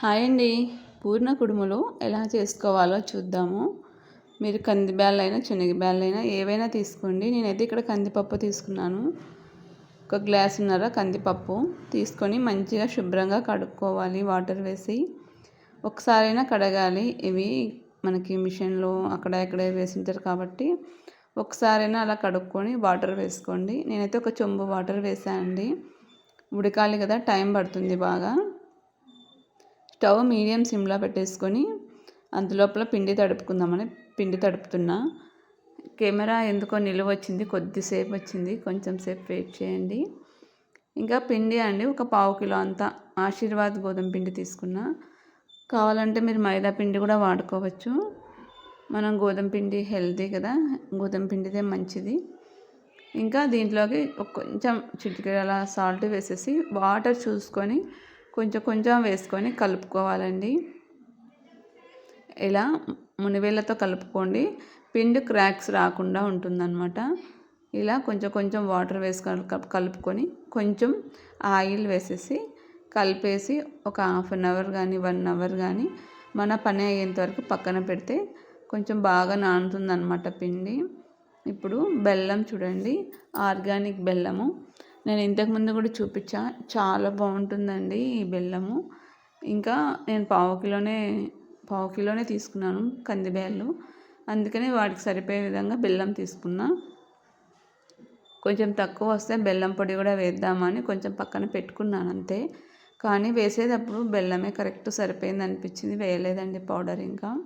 Hi అండి. పూర్ణ కుడుములు ఎలా చేసుకోవాలో చూద్దాము. మీరు కంది బ్యాళ్ళైనా శనగ ఏవైనా తీసుకోండి. నేనైతే ఇక్కడ కందిపప్పు తీసుకున్నాను. ఒక గ్లాసున్నర కందిపప్పు తీసుకొని మంచిగా శుభ్రంగా కడుక్కోవాలి వాటర్ వేసి. ఒకసారైనా కడగాలి. ఇవి మనకి మిషన్లో అక్కడ ఎక్కడ వేసింటారు కాబట్టి. ఒకసారైనా అలా కడుక్కొని వాటర్ వేసుకోండి. నేనైతే ఒక చెంబు వాటర్ వేసానండి ఉడకాలి కదా టైం పడుతుంది బాగా. స్టవ్ మీడియం సిమ్లో పెట్టేసుకొని అందులోపల పిండి తడుపుకుందామని పిండి తడుపుతున్నా. కెమెరా ఎందుకో నిలువ వచ్చింది కొద్దిసేపు వచ్చింది. కొంచెం సేపు వెయిట్ చేయండి. ఇంకా పిండి అండి ఒక పావు కిలో అంతా ఆశీర్వాద్ గోధుమ పిండి తీసుకున్నా. కావాలంటే మీరు మైదా పిండి కూడా వాడుకోవచ్చు. మనం గోధుమ పిండి హెల్తీ కదా గోధుమ పిండిదే మంచిది. ఇంకా దీంట్లోకి కొంచెం చిటికెల సాల్ట్ వేసేసి వాటర్ చూసుకొని కొంచెం కొంచెం వేసుకొని కలుపుకోవాలండి. ఇలా మునివేళ్ళతో కలుపుకోండి. పిండి క్రాక్స్ రాకుండా ఉంటుందన్నమాట. ఇలా కొంచెం కొంచెం వాటర్ వేసుకొని కలుపుకొని కొంచెం ఆయిల్ వేసేసి కలిపేసి ఒక హాఫ్ అన్ అవర్ కానీ వన్ అవర్ కానీ మన పని అయ్యేంత వరకు పక్కన పెడితే కొంచెం బాగా నానుతుందన్నమాట పిండి. ఇప్పుడు బెల్లం చూడండి. ఆర్గానిక్ బెల్లము. నేను ఇంతకుముందు కూడా చూపించా. చాలా బాగుంటుందండి ఈ బెల్లము. ఇంకా నేను పావు కిలోనే పావు కిలోనే తీసుకున్నాను కందిబేళ్ళు. అందుకని వాటికి సరిపోయే విధంగా బెల్లం తీసుకున్నా. కొంచెం తక్కువ వస్తే బెల్లం పొడి కూడా వేద్దామని కొంచెం పక్కన పెట్టుకున్నాను అంతే. కానీ వేసేటప్పుడు బెల్లమే కరెక్ట్ సరిపోయింది అనిపించింది. వేయలేదండి పౌడర్ ఇంకా.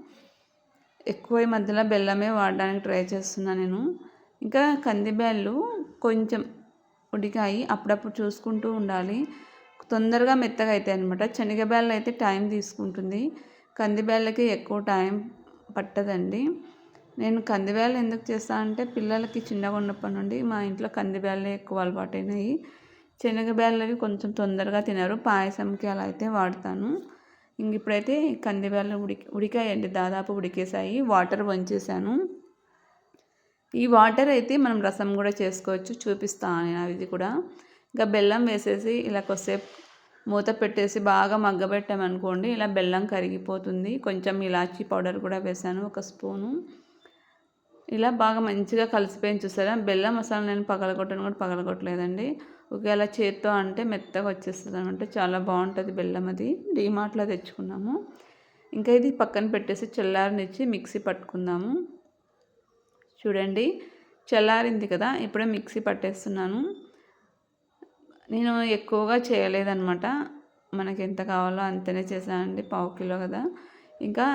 ఎక్కువ మధ్యలో బెల్లమే వాడడానికి ట్రై చేస్తున్నాను నేను. ఇంకా కందిబ్యాళ్ళు కొంచెం ఉడికాయి అప్పుడప్పుడు చూసుకుంటూ ఉండాలి. తొందరగా మెత్తగా అవుతాయి అనమాట శనగబేళ్ళు అయితే టైం తీసుకుంటుంది. కందిబేళ్ళకి ఎక్కువ టైం పట్టదండి. నేను కందిబేళ్ళు ఎందుకు చేస్తాను అంటే పిల్లలకి చిన్నగా ఉన్నప్పటి నుండి మా ఇంట్లో కందిబేళ్ళే ఎక్కువ అలవాటైనాయి. శనగబేళ్ళవి కొంచెం తొందరగా తినరు. పాయసంకి అలా అయితే వాడతాను. ఇంక ఇప్పుడైతే కందిబేళ్ళు ఉడికి ఉడికాయండి. దాదాపు ఉడికేసాయి వాటర్ వంచేసాను ఈ వాటర్ అయితే మనం రసం కూడా చేసుకోవచ్చు చూపిస్తాను నేను ఇది కూడా. ఇంకా బెల్లం వేసేసి ఇలా కొద్దిసేపు మూత పెట్టేసి బాగా మగ్గబెట్టామనుకోండి ఇలా బెల్లం కరిగిపోతుంది. కొంచెం ఇలాచీ పౌడర్ కూడా వేసాను ఒక స్పూను. ఇలా బాగా మంచిగా కలిసిపోయింది చూసారా? బెల్లం అసలు నేను పగలగొట్టను కూడా పగలగొట్టలేదండి. ఒకవేళ చేత్తో అంటే మెత్తగా వచ్చేస్తుంది అనమాట చాలా బాగుంటుంది బెల్లం అది. డీమార్ట్లో తెచ్చుకున్నాము. ఇంకా ఇది పక్కన పెట్టేసి చల్లారనిచ్చి మిక్సీ పట్టుకుందాము. చూడండి. చల్లారింది కదా ఇప్పుడే మిక్సీ పట్టేస్తున్నాను. నేను ఎక్కువగా చేయలేదన్నమాట. మనకి ఎంత కావాలో అంతనే చేశానండి పావు కిలో కదా. ఇంకా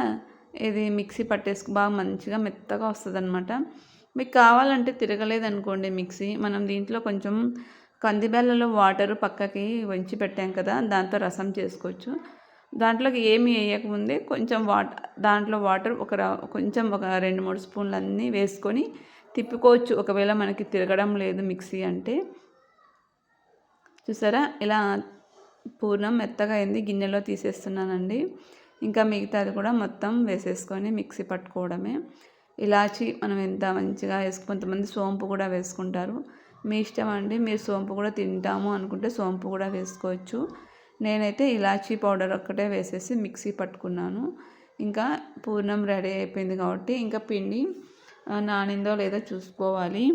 ఇది మిక్సీ పట్టేసుకు బాగా మంచిగా మెత్తగా వస్తుంది అనమాట మీకు కావాలంటే తిరగలేదనుకోండి మిక్సీ. మనం దీంట్లో కొంచెం కందిబెల్లలో వాటర్ పక్కకి వంచి పెట్టాం కదా దాంతో రసం చేసుకోవచ్చు. దాంట్లోకి ఏమి వేయకముందే కొంచెం వాటర్ దాంట్లో వాటర్ ఒక కొంచెం ఒక రెండు మూడు స్పూన్లు అన్నీ వేసుకొని తిప్పుకోవచ్చు. ఒకవేళ మనకి తిరగడం లేదు మిక్సీ అంటే. చూసారా? ఇలా పూర్ణం మెత్తగా అయింది. గిన్నెలో తీసేస్తున్నానండి. ఇంకా మిగతాది కూడా మొత్తం వేసేసుకొని మిక్సీ పట్టుకోవడమే. ఇలాచి మనం ఎంత మంచిగా వేసుకు కొంతమంది సోంపు కూడా వేసుకుంటారు. మీ ఇష్టం అండి మీరు సోంపు కూడా తింటాము అనుకుంటే సోంపు కూడా వేసుకోవచ్చు. నేనైతే ఇలాచీ పౌడర్ ఒక్కటే వేసేసి మిక్సీ పట్టుకున్నాను. ఇంకా పూర్ణం రెడీ అయిపోయింది కాబట్టి ఇంకా పిండి నానిందో లేదో చూసుకోవాలి.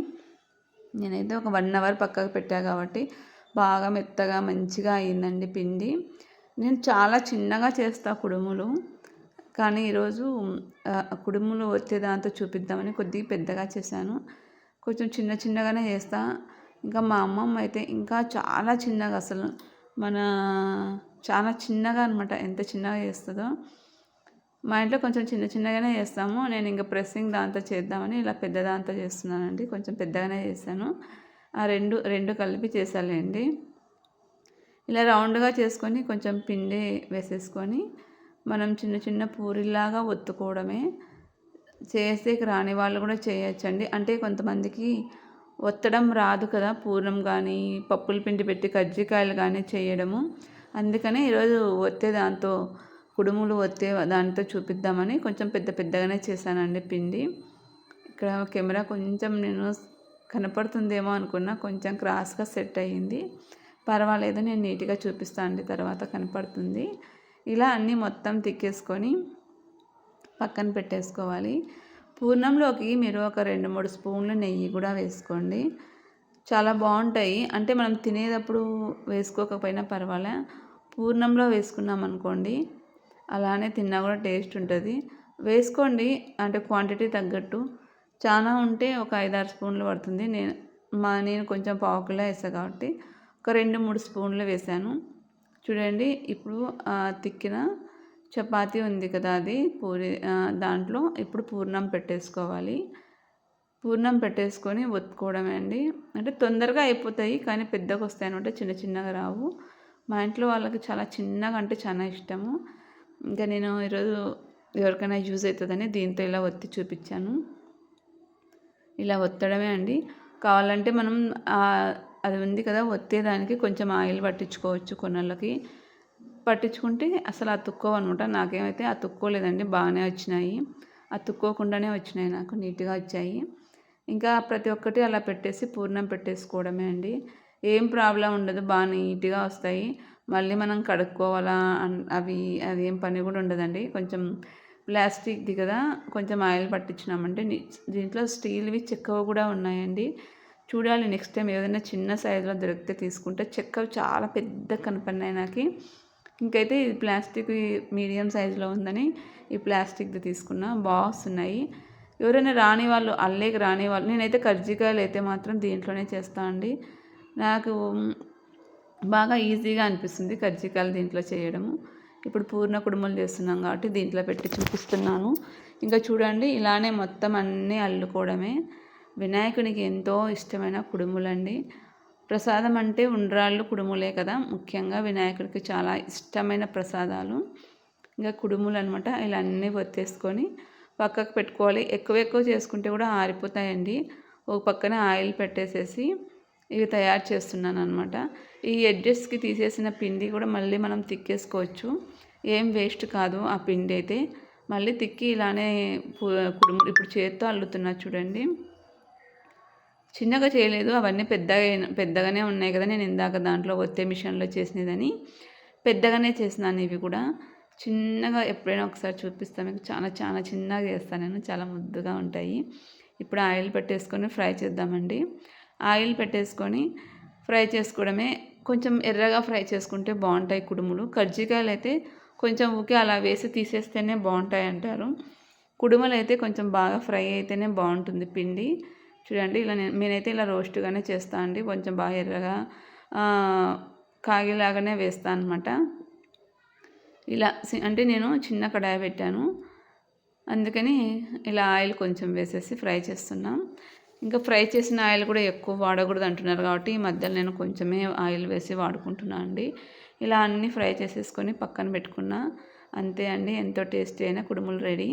నేనైతే ఒక వన్ అవర్ పక్కకు పెట్టా కాబట్టి బాగా మెత్తగా మంచిగా అయిందండి పిండి. నేను చాలా చిన్నగా చేస్తా కుడుములు కానీ ఈరోజు కుడుములు వచ్చే దాంతో చూపిద్దామని కొద్దిగా పెద్దగా చేశాను. కొంచెం చిన్న చిన్నగానే చేస్తా. ఇంకా మా అమ్మమ్మ అయితే ఇంకా చాలా చిన్నగా అసలు మన చాలా చిన్నగా అనమాట ఎంత చిన్నగా చేస్తుందో. మా ఇంట్లో కొంచెం చిన్న చిన్నగానే చేస్తాము. నేను ఇంకా ప్రెస్సింగ్ దాంతో చేద్దామని ఇలా పెద్ద దాంతో చేస్తున్నానండి. కొంచెం పెద్దగానే చేశాను. ఆ రెండు రెండు కలిపి చేసాలండి ఇలా రౌండ్గా చేసుకొని కొంచెం పిండి వేసేసుకొని మనం చిన్న చిన్న పూరిలాగా ఒత్తుకోవడమే. చేసేకి రాని వాళ్ళు కూడా చేయొచ్చండి. అంటే కొంతమందికి ఒత్తడం రాదు కదా పూర్ణం కానీ పప్పుల పిండి పెట్టి కజ్జికాయలు కానీ చేయడము. అందుకనే ఈరోజు ఒత్తే దాంతో కుడుములు ఒత్తే దాంతో చూపిద్దామని కొంచెం పెద్ద పెద్దగానే చేశానండి పిండి. ఇక్కడ కెమెరా కొంచెం నేను కనపడుతుందేమో అనుకున్నా కొంచెం క్రాస్గా సెట్ అయ్యింది. పర్వాలేదు నేను నీట్గా చూపిస్తాను అండి తర్వాత కనపడుతుంది. ఇలా అన్నీ మొత్తం తిక్కేసుకొని పక్కన పెట్టేసుకోవాలి. పూర్ణంలోకి మీరు ఒక రెండు మూడు స్పూన్లు నెయ్యి కూడా వేసుకోండి. చాలా బాగుంటాయి. అంటే మనం తినేటప్పుడు వేసుకోకపోయినా పర్వాలే. పూర్ణంలో వేసుకున్నాం అనుకోండి అలానే తిన్నా కూడా టేస్ట్ ఉంటుంది. వేసుకోండి అంటే క్వాంటిటీ తగ్గట్టు. చాలా ఉంటే ఒక ఐదారు స్పూన్లు పడుతుంది. నేను మా నేను కొంచెం పావుకులా వేసా వేసాను కాబట్టి ఒక రెండు మూడు స్పూన్లు వేసాను. చూడండి ఇప్పుడు తిక్కిన చపాతి ఉంది కదా అది. పూరి దాంట్లో ఇప్పుడు పూర్ణం పెట్టేసుకోవాలి. పూర్ణం పెట్టేసుకొని ఒత్తుకోవడమే అండి. అంటే తొందరగా అయిపోతాయి కానీ పెద్దగా వస్తాయి అనమాట చిన్న చిన్నగా రావు. మా ఇంట్లో వాళ్ళకి చాలా చిన్నగా అంటే చాలా ఇష్టము. ఇంకా నేను ఈరోజు ఎవరికైనా యూజ్ అవుతుందని దీంతో ఇలా ఒత్తి చూపించాను. ఇలా ఒత్తడమే అండి. కావాలంటే మనం అది ఉంది కదా ఒత్తేదానికి కొంచెం ఆయిల్ పట్టించుకోవచ్చు కొన్నళ్ళకి పట్టించుకుంటే అసలు అతుక్కోవు అనమాట. నాకేమైతే తుక్కోలేదండి బాగానే వచ్చినాయి. అతుక్కోకుండానే వచ్చినాయి నాకు నీట్గా వచ్చాయి. ఇంకా ప్రతి ఒక్కటి అలా పెట్టేసి పూర్ణం పెట్టేసుకోవడమే అండి. ఏం ప్రాబ్లం ఉండదు బాగా నీట్గా వస్తాయి. మళ్ళీ మనం కడుక్కోవాలా అవి అది ఏం పని కూడా ఉండదండి. కొంచెం ప్లాస్టిక్ది కదా కొంచెం ఆయిల్ పట్టించినామంటే దీంట్లో స్టీల్వి చెక్కవి కూడా ఉన్నాయండి. చూడాలి నెక్స్ట్ టైం ఏదైనా చిన్న సైజులో దొరికితే తీసుకుంటే. చెక్కవి చాలా పెద్ద కనపడినాయి నాకు. ఇంకైతే ఇది ప్లాస్టిక్ మీడియం సైజులో ఉందని ఈ ప్లాస్టిక్ది తీసుకున్నా. బాగున్నాయి ఎవరైనా రాని వాళ్ళు అల్లేకి రాని వాళ్ళు నేనైతే కర్జికాయలు అయితే మాత్రం దీంట్లోనే చేస్తాను అండి. నాకు బాగా ఈజీగా అనిపిస్తుంది కర్జికాయలు దీంట్లో చేయడము ఇప్పుడు పూర్ణ కుడుములు చేస్తున్నాం కాబట్టి దీంట్లో పెట్టి చూపిస్తున్నాను. ఇంకా చూడండి ఇలానే మొత్తం అన్నీ అల్లుకోవడమే. వినాయకునికి ఎంతో ఇష్టమైన కుడుములండి. ప్రసాదం అంటే ఉండ్రాళ్ళు కుడుములే కదా. ముఖ్యంగా వినాయకుడికి చాలా ఇష్టమైన ప్రసాదాలు. ఇంకా కుడుములు అనమాట ఇలా అన్నీ వత్తేసుకొని పక్కకు పెట్టుకోవాలి. ఎక్కువ ఎక్కువ చేసుకుంటే కూడా ఆరిపోతాయండి. ఒక పక్కన ఆయిల్ పెట్టేసేసి ఇవి తయారు చేస్తున్నాను అనమాట ఈ ఎడ్జెస్కి తీసేసిన పిండి కూడా మళ్ళీ మనం తిక్కేసుకోవచ్చు. ఏం వేస్ట్ కాదు ఆ పిండి అయితే. మళ్ళీ తిక్కి ఇలానే కుడుము ఇప్పుడు చేత్తో అల్లుతున్నా చూడండి. చిన్నగా చేయలేదు. అవన్నీ పెద్దగా పెద్దగానే ఉన్నాయి కదా. నేను ఇందాక దాంట్లో ఒత్తే మిషన్లో చేసినదని పెద్దగానే చేసినాను ఇవి కూడా. చిన్నగా ఎప్పుడైనా ఒకసారి చూపిస్తాను మీకు చాలా చాలా చిన్నగా చేస్తాను నేను. చాలా ముద్దుగా ఉంటాయి. ఇప్పుడు ఆయిల్ పెట్టేసుకొని ఫ్రై చేద్దామండి. ఆయిల్ పెట్టేసుకొని ఫ్రై చేసుకోవడమే కొంచెం ఎర్రగా ఫ్రై చేసుకుంటే బాగుంటాయి కుడుములు. కజ్జికాయలు అయితే కొంచెం ఊకే అలా వేసి తీసేస్తేనే బాగుంటాయి అంటారు. కుడుములు అయితే కొంచెం బాగా ఫ్రై అయితేనే బాగుంటుంది పిండి. చూడండి ఇలా నేను నేనైతే ఇలా రోస్ట్గానే చేస్తాను అండి. కొంచెం బాగా ఎర్రగా కాగిలాగానే వేస్తాను అనమాట ఇలా అంటే నేను చిన్న కడాయి పెట్టాను. అందుకని ఇలా ఆయిల్ కొంచెం వేసేసి ఫ్రై చేస్తున్నాం. ఇంకా ఫ్రై చేసిన ఆయిల్ కూడా ఎక్కువ వాడకూడదు అంటున్నారు కాబట్టి ఈ మధ్యలో నేను కొంచెమే ఆయిల్ వేసి వాడుకుంటున్నాను అండి. ఇలా అన్నీ ఫ్రై చేసేసుకొని పక్కన పెట్టుకున్నా. అంతే అండి ఎంతో టేస్టీ అయినా కుడుములు రెడీ.